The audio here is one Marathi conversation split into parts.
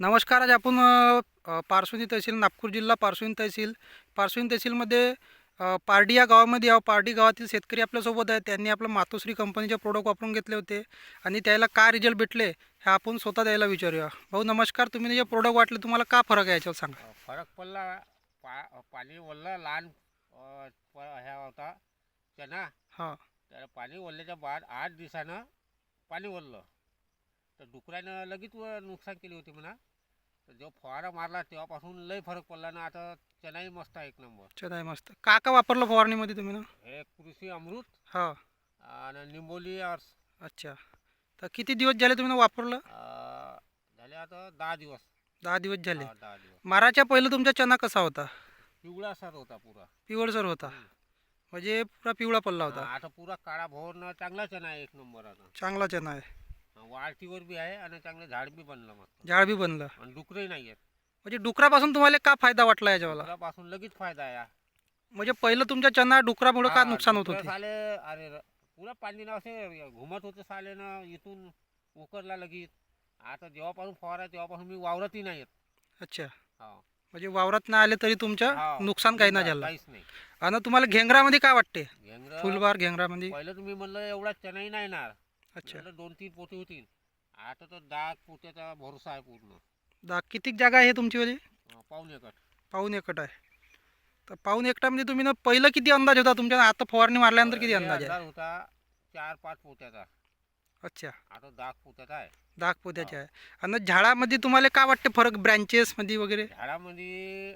नमस्कार आज आपण पारसोनी तहसील नागपूर जिल्हा पारसोनी तहसील पारसोनी तहसीलमध्ये पारडी या गावामध्ये या पारडी गावातील शेतकरी आपल्यासोबत आहे त्यांनी आपलं मातोश्री कंपनीचे प्रोडक्ट वापरून घेतले होते आणि त्याला काय रिझल्ट भेटले हे आपण स्वतः द्यायला विचारूया. भाऊ नमस्कार. तुम्ही जे प्रोडक्ट वाटले तुम्हाला का फरक आहे याच्यावर सांगा. फरक पडला. पा पाणी ओललं लहान अ, प- ह्या होता. चना. हां. त्याला पाणी ओलल्याच्या बाद आठ दिवसानं पाणी ओललं तर डुकरानं लगेच व नुकसान केली होती म्हणा. तर जेव्हा फवारा मारला तेव्हापासून लय फरक पडला ना. आता चनाही मस्त आहे एक नंबर. आहे मस्त. का का वापरलं फवारणीमध्ये तुम्ही ना? हे कृषी अमृत हां. आणि निंबोली अर्स. अच्छा. तर किती दिवस झाले तुम्ही ना वापरलं? अ, झाले आता दहा दिवस. दहा दिवस झाले. हा, दहा दिवस. माराच्या पहिलं तुमचा चना कसा होता? पिवळा सर होता पुरा. पिवळसर होता. म्हणजे पुरा पिवळा पडला होता. हा, आता पुरा काळा भोर चांगला चना आहे एक नंबर आता. चांगला चना आहे. वाळतीवर बी आहे आणि चांगलं झाड बी बनलं मस्त. झाड बी बनलं. आणि डुकरही नाही आहेत म्हणजे डुकरापासून तुम्हाला का फायदा वाटला याच्यावाला? पासून लगेच फायदा आहे. म्हणजे पहिलं तुमच्या चना डुकरामुळे का हा, नुकसान होत डुकरं होते? साले अरे र- पुरा पाणी ना असे घुमत होते साले ना इथून उकरला लगेच. आता जेव्हापासून फवारा तेव्हापासून मी वावरतही नाही येत. अच्छा. हा. म्हणजे वावरात नाही आले तरी तुमचं हा, नुकसान काही नाही झालं. काहीच नाही. आणि तुम्हाला घेंगरामध्ये काय वाटते? घेंगर फुलबार घेंगरामध्ये? पहिलं तुम्ही म्हणलं एवढा चनाही नाही येणार. अच्छा. दोन तीन पोते होतील आता तर दहा पोत्याचा भरोसा आहे पूर्ण. दा किती जागा आहे तुमची वाली? हा, पाऊन एकट पाऊन एकट आहे. तर पाऊन एकटामध्ये तुम्ही ना पहिलं किती अंदाज होता? तुमच्या आता फवारणी मारल्यानंतर किती अंदाज आहे? अंदाज होता चार पाच पोत्याचा. अच्छा. आता दहा पोत्याचा आहे. दाग पोत्याचे आहे. आणि झाडामध्ये तुम्हाला काय वाटते फरक? ब्रँचेसमध्ये वगैरे? झाडामध्ये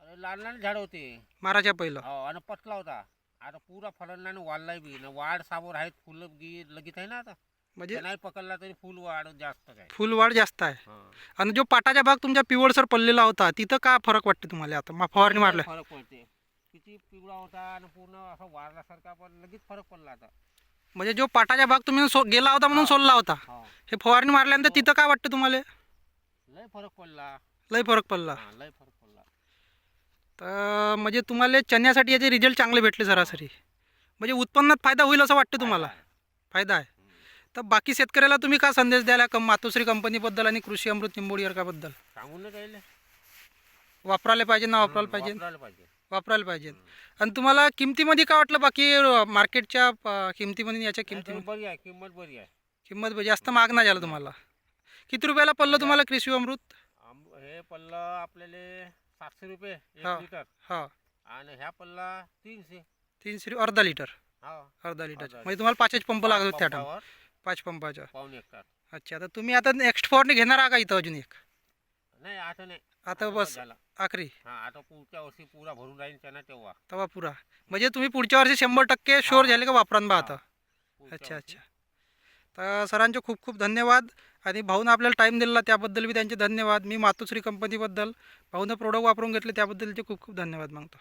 अरे लहान लहान झाड होते. माराच्या पहिलं. हो आणि पटला होता. आता पुरा फळला वाढलाय बी. ना वाढ सामोर आहेत फुलं गी लगीत आहे ना आता. म्हणजे नाही पकडला तरी फुल वाढ जास्त काय. फुलवाढ जास्त आहे. हा. आणि जो पाटाचा भाग तुमच्या पिवळसर पडलेला होता तिथं काय फरक वाटते तुम्हाला आता? मा- फवारणी मारल्या. फरक पडते. किती पिवळा होता आणि पूर्ण असा वाढल्यासारखा पण लगेच फरक पडला आता. म्हणजे जो पाटाचा भाग तुम्ही सो गेला होता म्हणून. सोडला होता. हो. हे फवारणी मारल्यानंतर तिथं काय वाटतं तुम्हाला? लय फरक पडला. लय फरक पडला. हा, लय फरक तर म्हणजे तुम्हाला चण्यासाठी याचे रिझल्ट चांगले भेटले सरासरी. म्हणजे उत्पन्नात फायदा होईल असं वाटतं तुम्हाला? फायदा आहे. तर बाकी शेतकऱ्याला तुम्ही काय संदेश द्यायला कम मातोश्री कंपनीबद्दल आणि कृषी अमृत निंबोडी अर्काबद्दल सांगून राहिले. वापरायला पाहिजे ना वापरायला पाहिजे? वापरायला पाहिजे. आणि तुम्हाला किमतीमध्ये काय वाटलं बाकी मार्केटच्या किमतीमध्ये याच्या किमती तरी बरी आहे किंमत बरी आहे. किंमत जास्त महाग नाही झालं तुम्हाला? किती रुपयाला पडलं तुम्हाला कृषी अमृत? हे पल्लं आपल्याला सातशे रुपये हा. लिटर. हा. आणि ह्या पल्ला तीनशे. तीनशे रु- अर्धा लिटर. हा. अर्धा लिटर. म्हणजे तुम्हाला पाचच पंप लागत होते त्या पंपावर पाच पंपाच्या. एक तास. अच्छा तर तुम्ही आता नेक्स्ट फॉरने घेणार का इथं अजून एक? नाही आता नाही. आता आता बस झाला. आखरी. हा आता पुढच्या वर्षी पुरा भरून राहील त्यांना तेव्हा. तवा पुरा. म्हणजे तुम्ही पुढच्या वर्षी शंभर टक्के शोर. झाले का वापरान बा आता? पुढच्या अच्छा वर्षी. अच्छा. तर सरांचे खूप खूप धन्यवाद. आणि भाऊनं आपल्याला टाईम दिला त्याबद्दल बी त्यांचे धन्यवाद. मी मातोश्री कंपनीबद्दल भाऊनं प्रोडक्ट वापरून घेतले त्याबद्दलचे खूप खूप धन्यवाद मागतो.